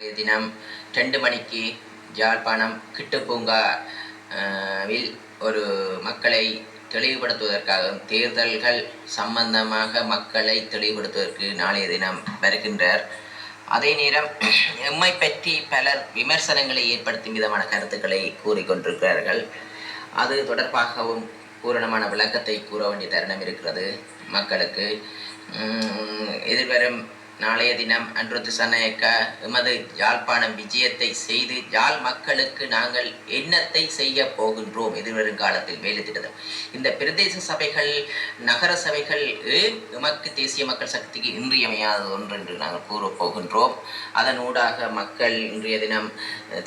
தினம் ரெண்டு மணிக்கு யாழ்ப்பாணம் கிட்டுப்பூங்கா அஹ், வில் ஒரு மக்களை தெளிவுபடுத்துவதற்காகவும் தேர்தல்கள் சம்பந்தமாக மக்களை தெளிவுபடுத்துவதற்கு நாளைய தினம் வருகின்றார். அதே நேரம் எம்மை பற்றி பலர் விமர்சனங்களை ஏற்படுத்தும் விதமான கருத்துக்களை கூறிக்கொண்டிருக்கிறார்கள். அது தொடர்பாகவும் பூரணமான விளக்கத்தை கூற வேண்டிய தருணம் இருக்கிறது மக்களுக்கு. எதிர்வரும் நாளைய தினம் அன்று சனயக்க எமது யாழ்ப்பாணம் விஜயத்தை செய்து யாழ் மக்களுக்கு நாங்கள் என்னத்தை செய்ய போகின்றோம் எதிர்வரும் காலத்தில் வேலை இந்த பிரதேச சபைகள் நகர சபைகள் எமக்கு தேசிய மக்கள் சக்திக்கு இன்றியமையாத ஒன்று என்று நாங்கள் கூறப் போகின்றோம். அதனூடாக மக்கள் இன்றைய தினம்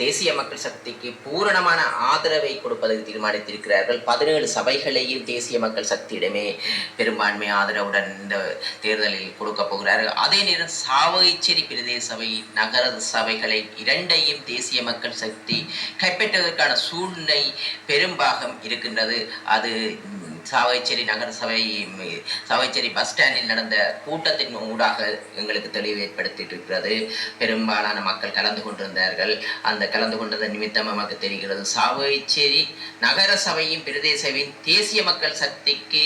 தேசிய மக்கள் சக்திக்கு பூரணமான ஆதரவை கொடுப்பதற்கு தீர்மானித்திருக்கிறார்கள். பதினேழு சபைகளையும் தேசிய மக்கள் சக்தியிடமே பெரும்பான்மை ஆதரவுடன் இந்த தேர்தலில் கொடுக்க போகிறார்கள். அதே நேரம் சாவகச்சேரி பிரதேச சபை நகர சபைகளை இரண்டையும் தேசிய மக்கள் சக்தி கைப்பற்றுவதற்கான சூழ்நிலை பெரும்பாகம் இருக்கின்றது. அது சாவகச்சேரி நகரசபை சாவைச்சேரி சாவகச்சேரி பஸ் ஸ்டாண்டில் நடந்த கூட்டத்தின் ஊடாக எங்களுக்கு தெளிவு ஏற்படுத்தியிருக்கிறது பெரும்பாலான மக்கள் கலந்து கொண்டிருந்தார்கள். அந்த கலந்து கொண்டிருந்த நிமித்தம் நமக்கு தெரிகிறது. சாவகச்சேரி நகர சபையும் பிரதேசவின் தேசிய மக்கள் சக்திக்கு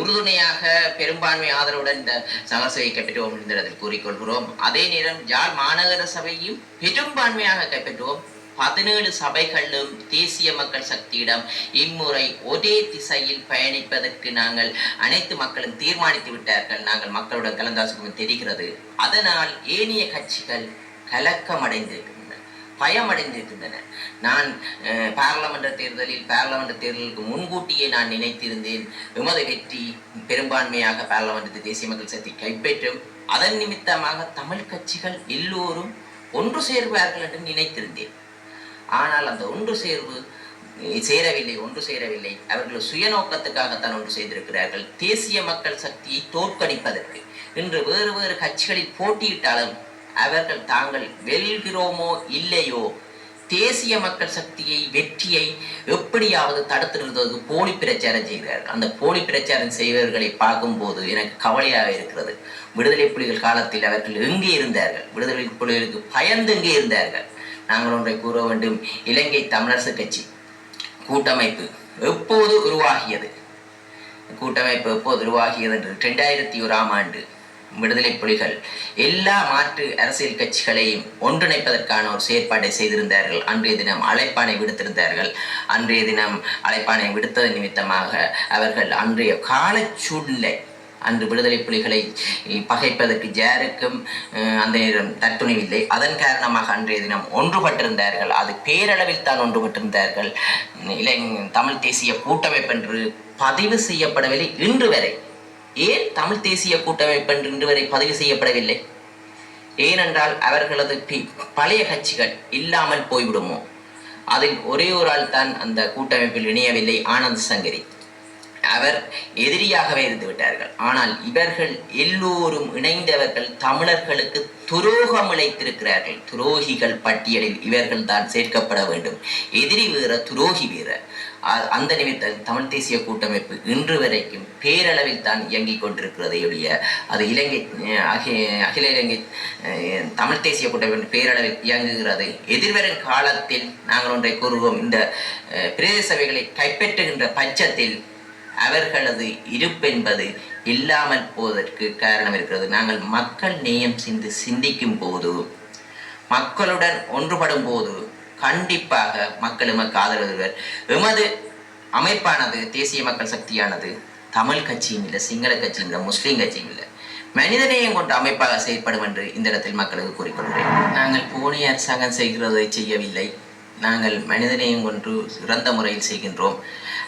உறுதுணையாக பெரும்பான்மை ஆதரவுடன் இந்த சமரசபையை கைப்பற்றுவோம் அதில் கூறிக்கொள்கிறோம். அதே நேரம் யாழ் மாநகர சபையும் பெரும்பான்மையாக கைப்பற்றுவோம். பதினேழு சபைகளிலும் தேசிய மக்கள் சக்தியிடம் இம்முறை ஒரே திசையில் பயணிப்பதற்கு நாங்கள் அனைத்து மக்களும் தீர்மானித்து விட்டார்கள். நாங்கள் மக்களுடன் கலந்தாசுக்கும் தெரிகிறது. அதனால் ஏனைய கட்சிகள் கலக்கமடைந்திருக்கின்றன பயமடைந்திருக்கின்றன. நான் பாராளுமன்ற தேர்தலில் பாராளுமன்ற தேர்தலுக்கு முன்கூட்டியே நான் நினைத்திருந்தேன் விமத வெற்றி பெரும்பான்மையாக பாராளுமன்றத்தை தேசிய மக்கள் சக்தி கைப்பற்றும் அதன் நிமித்தமாக தமிழ் கட்சிகள் எல்லோரும் ஒன்று சேர்வார்கள் என்று நினைத்திருந்தேன். ஆனால் அந்த ஒன்று சேர்வு சேரவில்லை ஒன்று சேரவில்லை. அவர்கள் சுயநோக்கத்துக்காகத்தான் ஒன்று செய்திருக்கிறார்கள். தேசிய மக்கள் சக்தியை தோற்கடிப்பதற்கு. இன்று வேறு வேறு கட்சிகளில் போட்டியிட்டாலும் அவர்கள் தாங்கள் வெல்கிறோமோ இல்லையோ தேசிய மக்கள் சக்தியை வெற்றியை எப்படியாவது தடுத்து நிறுத்துவதற்கு போலி பிரச்சாரம் செய்கிறார்கள். அந்த போலி பிரச்சாரம் செய்வர்களை பார்க்கும்போது எனக்கு கவலையாக இருக்கிறது. விடுதலை புலிகள் காலத்தில் அவர்கள் எங்கே இருந்தார்கள்? விடுதலை புலிகளுக்கு பயந்து எங்கே இருந்தார்கள்? நாங்கள் ஒன்றை கூற வேண்டும். இலங்கை தமிழரசு கட்சி கூட்டமைப்பு எப்போது உருவாகியது? கூட்டமைப்பு எப்போது உருவாகியது என்று ரெண்டாயிரத்தி ஓராம் ஆண்டு விடுதலை புலிகள் எல்லா மாற்று அரசியல் கட்சிகளையும் ஒன்றிணைப்பதற்கான ஒரு செயற்பாட்டை செய்திருந்தார்கள். அன்றைய தினம் அழைப்பானை விடுத்திருந்தார்கள். அன்றைய தினம் அழைப்பானை விடுத்தது நிமித்தமாக அவர்கள் அன்றைய கால சூழ்நிலை அன்று விடுதலை புலிகளை பகைப்பதற்கு ஜாருக்கும் அந்த நேரம் தற்துணிவில்லை. அதன் காரணமாக அன்றைய தினம் ஒன்றுபட்டிருந்தார்கள். அது பேரளவில் தான் ஒன்றுபட்டிருந்தார்கள். இளங் தமிழ் தேசிய கூட்டமைப்பு என்று பதிவு செய்யப்படவில்லை இன்று வரை. ஏன் தமிழ் தேசிய கூட்டமைப்பு என்று இன்று வரை பதிவு செய்யப்படவில்லை? ஏனென்றால் அவர்களது பழைய கட்சிகள் இல்லாமல் போய்விடுமோ? அதில் ஒரே ஒரு ஆள் தான் அந்த கூட்டமைப்பில் இணையவில்லை ஆனந்த் சங்கரி. அவர் எதிரியாகவே இருந்து விட்டார்கள். ஆனால் இவர்கள் எல்லோரும் இணைந்தவர்கள் தமிழர்களுக்கு துரோகம் இழைத்திருக்கிறார்கள். துரோகிகள் பட்டியலில் இவர்கள் தான் சேர்க்கப்பட வேண்டும். எதிரி வீர துரோகி வீர. அந்த நிமித்தம் தமிழ் தேசிய கூட்டமைப்பு இன்று வரைக்கும் பேரளவில் தான் இயங்கிக் கொண்டிருக்கிறதை ஒழிய அது இலங்கை அகில இலங்கை தமிழ் தேசிய கூட்டமைப்பு பேரளவில் இயங்குகிறது எதிர்வரும் காலத்தில் நாங்கள் ஒன்றை கூறுவோம். இந்த பிரதேச சபைகளை கைப்பற்றுகின்ற பட்சத்தில் அவர்களது இருப்பென்பது இல்லாமல் போவதற்கு காரணம் இருக்கிறது. நாங்கள் மக்கள் நேயம் சிந்து சிந்திக்கும் போது மக்களுடன் ஒன்றுபடும் போது கண்டிப்பாக மக்கள் எமக்கு ஆதரவு எமது அமைப்பானது தேசிய மக்கள் சக்தியானது தமிழ் கட்சியும் இல்லை சிங்கள கட்சியும் இல்லை முஸ்லீம் கட்சியும் இல்லை. மனிதநேயம் கொண்ட அமைப்பாக செயற்படும் என்று இந்த இடத்தில் மக்களுக்கு கூறிக்கொள்கிறேன். நாங்கள் போனிய அரசாங்கம் செய்கிறதை செய்யவில்லை. நாங்கள் மனிதநேயம் கொண்டு சிறந்த முறையில் செய்கின்றோம்.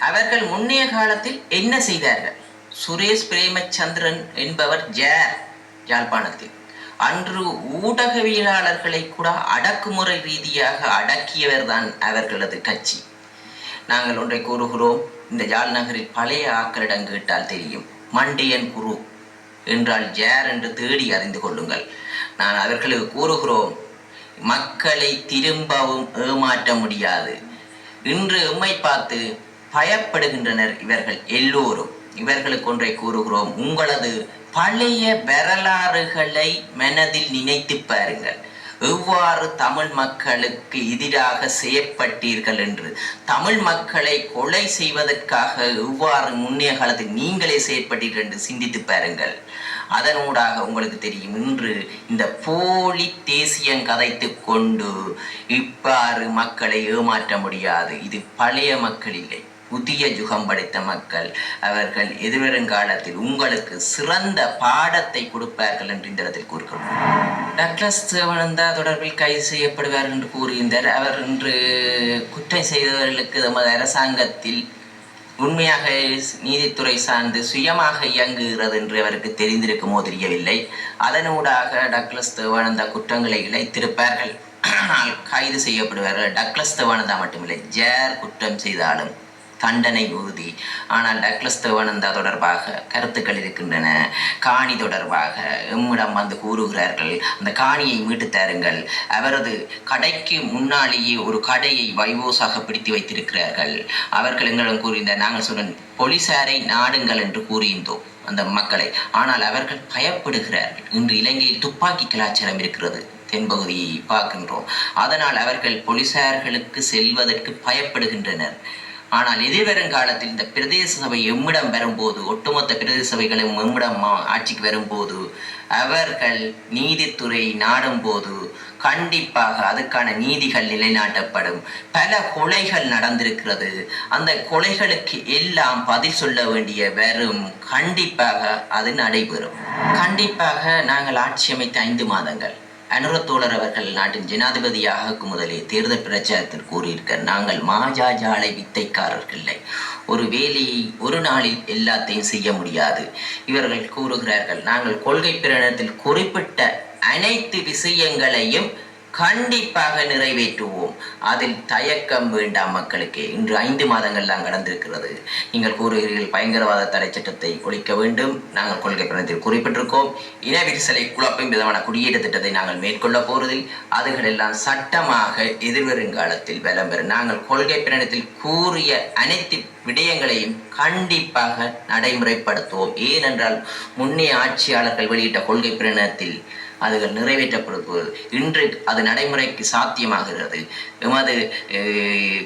அவர்கள் முன்னைய காலத்தில் என்ன செய்தார்கள்? சுரேஷ் பிரேமச்சந்திரன் என்பவர் ஜார் யாழ்ப்பாணத்தில். அன்று ஊடகவியலாளர்களை கூட அடக்குமுறை ரீதியாக அடக்கியவர் தான் அவர்களது கட்சி. நாங்கள் ஒன்றை கூறுகிறோம் இந்த யாழ் நகரில் பழைய ஆக்களிடம் கேட்டால் தெரியும். மண்டியன் குரு என்றால் ஜேர் என்று தேடி அறிந்து கொள்ளுங்கள். நான் அவர்களுக்கு கூறுகிறோம் மக்களை திரும்பவும் ஏமாற்ற முடியாது. இன்று எம்மை பார்த்து பயப்படுகின்றனர் இவர்கள் எல்லோரும். இவர்களுக்கு ஒன்றை கூறுகிறோம். உங்களது பழைய வரலாறுகளை மனதில் நினைத்து பாருங்கள். எவ்வாறு தமிழ் மக்களுக்கு எதிராக செயற்பட்டீர்கள் என்று. தமிழ் மக்களை கொலை செய்வதற்காக எவ்வாறு முன்னைய காலத்தில் நீங்களே செயற்பட்டீர்கள் என்று சிந்தித்து பாருங்கள். அதனூடாக உங்களுக்கு தெரியும். இன்று இந்த போலி தேசியம் கதைத்து கொண்டு இவ்வாறு மக்களை ஏமாற்ற முடியாது. இது பழைய மக்கள் இல்லை. புதிய யுகம் படைத்த மக்கள் அவர்கள் எதிர்வருங்காலத்தில் உங்களுக்கு சிறந்த பாடத்தை கொடுப்பார்கள் என்று இந்த இடத்தில் கூறுகிறோம். டக்ளஸ் தேவானந்தா தொடர்பில் கைது செய்யப்படுவார் என்று கூறுகின்றார் அவர் இன்று குற்றம் செய்தவர்களுக்கு நமது அரசாங்கத்தில் உண்மையாக நீதித்துறை சார்ந்து சுயமாக இயங்குகிறது என்று அவருக்கு தெரிந்திருக்குமோ தெரியவில்லை அதனூடாக டக்ளஸ் தேவானந்தா குற்றங்களை இழைத்திருப்பார்கள். ஆனால் கைது செய்யப்படுவார்கள். டக்ளஸ் தேவானந்தா மட்டுமில்லை. ஜேர் குற்றம் செய்தாலும் தண்டனை உறுதி. ஆனால் டக்ளஸ் தேவானந்தா தொடர்பாக கருத்துக்கள் இருக்கின்றன. காணி தொடர்பாக எம்மிடம் வந்து கூறுகிறார்கள். அந்த காணியை மீட்டு தாருங்கள். அவரது கடைக்கு முன்னாலேயே ஒரு கடையை வைவோஸாக பிடித்து வைத்திருக்கிறார்கள். அவர்கள் எங்களிடம் கூறியிருந்த நாங்கள் சொன்ன போலீசாரை நாடுங்கள் என்று கூறியிருந்தோம் அந்த மக்களை. ஆனால் அவர்கள் பயப்படுகிறார்கள். இன்று இலங்கையில் துப்பாக்கி கலாச்சாரம் இருக்கிறது தென்பகுதியை பார்க்கின்றோம். அதனால் அவர்கள் போலீசார்களுக்கு செல்வதற்கு பயப்படுகின்றனர். ஆனால் எதிர்வரும் காலத்தில் இந்த பிரதேச சபை எம்மிடம் வரும்போது ஒட்டுமொத்த பிரதேச சபைகளும் எம்மிடம் ஆட்சிக்கு வரும்போது அவர்கள் நீதித்துறை நாடும்போது கண்டிப்பாக அதுக்கான நீதிகள் நிலைநாட்டப்படும். பல கொலைகள் நடந்திருக்கிறது. அந்த கொலைகளுக்கு எல்லாம் பதில் சொல்ல வேண்டிய வரும் கண்டிப்பாக அது நடைபெறும். கண்டிப்பாக நாங்கள் ஆட்சி அமைத்த ஐந்து மாதங்கள். அனுரத்தோழர் அவர்கள் நாட்டின் ஜனாதிபதியாக முதலே தேர்தல் பிரச்சாரத்தில் கூறியிருக்க நாங்கள் மாஜாஜாலை வித்தைக்காரர்கள். இல்லை ஒரு வேலையை ஒரு நாளில் எல்லாத்தையும் செய்ய முடியாது. இவர்கள் கூறுகிறார்கள் நாங்கள் கொள்கை பிரகடனத்தில் குறிப்பிட்ட அனைத்து விஷயங்களையும் கண்டிப்பாக நிறைவேற்றுவோம். அதில் தயக்கம் வேண்டாம் மக்களுக்கு. இன்று ஐந்து மாதங்கள் தான் கடந்திருக்கிறது. நீங்கள் கூறுகிறீர்கள் பயங்கரவாத தடை சட்டத்தை ஒழிக்க வேண்டும். நாங்கள் கொள்கை பிரணத்தில் குறிப்பிட்டிருக்கோம். இன விரிசலை குழப்பும் விதமான குடியேற்ற திட்டத்தை நாங்கள் மேற்கொள்ள போவதில் அதுகளெல்லாம் சட்டமாக எதிர்வருங்காலத்தில் வலம் பெறும் நாங்கள் கொள்கை பிரணத்தில் கூறிய அனைத்து விடயங்களையும் கண்டிப்பாக நடைமுறைப்படுத்துவோம். ஏனென்றால் முன்னே ஆட்சியாளர்கள் வெளியிட்ட கொள்கை பிரணத்தில் அதுகள் நிறைவேற்றப்படுவது இன்று அது நடைமுறைக்கு சாத்தியமாகிறது. எமது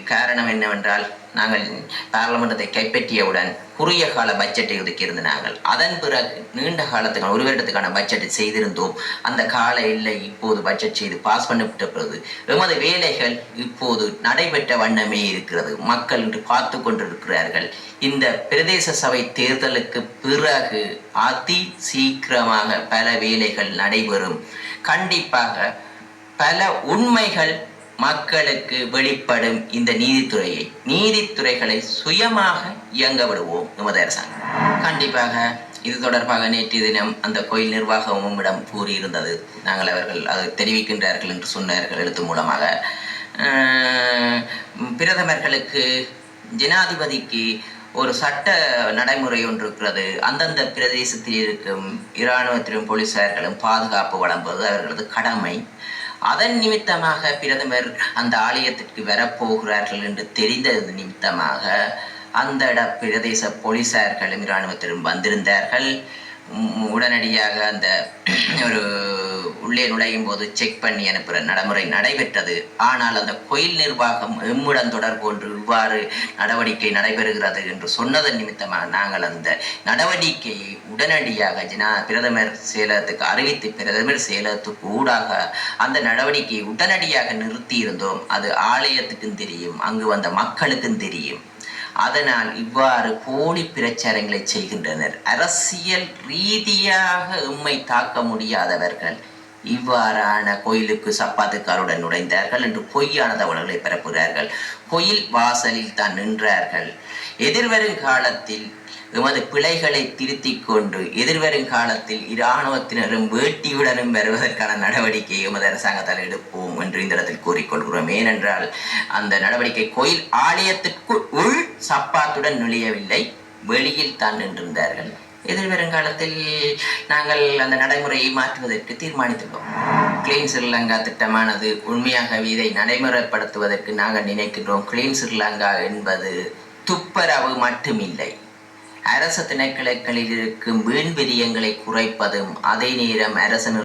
காரணம் என்னவென்றால் நாங்கள் பாராளுமன்றத்தை கைப்பற்றியவுடன் குறுகிய கால பட்ஜெட்டை ஒதுக்கியிருந்த நாங்கள் அதன் பிறகு நீண்ட காலத்துக்கான ஒரு வருடத்துக்கான பட்ஜெட்டை செய்திருந்தோம். அந்த கால இல்லை இப்போது பட்ஜெட் செய்து பாஸ் பண்ணப்பட்ட பிறகு எமது வேலைகள் இப்போது நடைபெற்ற வண்ணமே இருக்கிறது. மக்கள் இன்று பார்த்து கொண்டிருக்கிறார்கள். இந்த பிரதேச சபை தேர்தலுக்கு பிறகு அதி சீக்கிரமாக பல வேலைகள் நடைபெறும். கண்டிப்பாக பல உண்மைகள் மக்களுக்கு வெளிப்படும் இந்த நீதித்துறையை நீதித்துறைகளை சுயமாக இயங்க விடுவோம் எமது அரசாங்கம். கண்டிப்பாக இது தொடர்பாக நேற்று தினம் அந்த கோயில் நிர்வாகமுமிடம் கூறியிருந்தது. நாங்கள் அவர்கள் அதை தெரிவிக்கின்றார்கள் என்று சொன்னார்கள் எழுத்து மூலமாக. பிரதமர்களுக்கு ஜனாதிபதிக்கு ஒரு சட்ட நடைமுறை ஒன்று இருக்கிறது. அந்தந்த பிரதேசத்தில் இருக்கும் இராணுவத்திலும் போலீசார்களும் பாதுகாப்பு வழங்குவது அவர்களது கடமை. அதன் நிமித்தமாக பிரதமர் அந்த ஆலயத்திற்கு வரப்போகிறார்கள் என்று தெரிந்தது நிமித்தமாக அந்த இட பிரதேச போலீசார்களும் இராணுவத்திலும் வந்திருந்தார்கள். உம், உடனடியாக அந்த ஒரு உள்ளே நுழையும் போது செக் பண்ணி அனுப்புகிற நடைமுறை நடைபெற்றது. ஆனால் அந்த கோயில் நிர்வாகம் எம்முடன் தொடர்பு ஒன்று இவ்வாறு நடவடிக்கை நடைபெறுகிறது என்று சொன்னதன் நிமித்தமாக நாங்கள் அந்த நடவடிக்கையை உடனடியாக ஜனா பிரதமர் செயலகத்துக்கு அறிவித்து பிரதமர் செயலகத்துக்கு ஊடாக அந்த நடவடிக்கையை உடனடியாக நிறுத்தி இருந்தோம் அது ஆலயத்துக்கும் தெரியும் அங்கு வந்த மக்களுக்கும் தெரியும். அதனால் இவ்வாறு போலி பிரச்சாரங்களை செய்கின்றனர். அரசியல் ரீதியாக உம்மை தாக்க முடியாதவர்கள் இவ்வாறான கோயிலுக்கு சப்பாத்துக்காருடன் நுழைந்தார்கள் என்று பொய்யான தகவல்களை பரப்புகிறார்கள் கோயில் வாசலில் தான் நின்றார்கள். எதிர்வரும் காலத்தில் எமது பிழைகளை திருத்தி கொண்டு எதிர்வரும் காலத்தில் இராணுவத்தினரும் வேட்டியுடனும் வருவதற்கான நடவடிக்கை எமது அரசாங்கத்தால் எடுப்போம் என்று இந்த இடத்தில் கூறிக்கொள்கிறோம் ஏனென்றால் அந்த நடவடிக்கை கோயில் ஆலயத்திற்கு உள் சப்பாத்துடன் நுழையவில்லை வெளியில் தான் நின்றிருந்தார்கள். எதிர்வருங்காலத்தில் நாங்கள் அந்த நடைமுறையை மாற்றுவதற்கு தீர்மானித்துள்ளோம். கிளீன் ஸ்ரீலங்கா திட்டமானது உண்மையாகவே இதை நடைமுறைப்படுத்துவதற்கு நாங்கள் நினைக்கின்றோம். கிளீன் ஸ்ரீலங்கா என்பது துப்பரவு மட்டுமில்லை. அரசு திணைக்களங்களில் இருக்கும் வீண் விரியங்களை குறைப்பதும் அதே நேரம் அரசு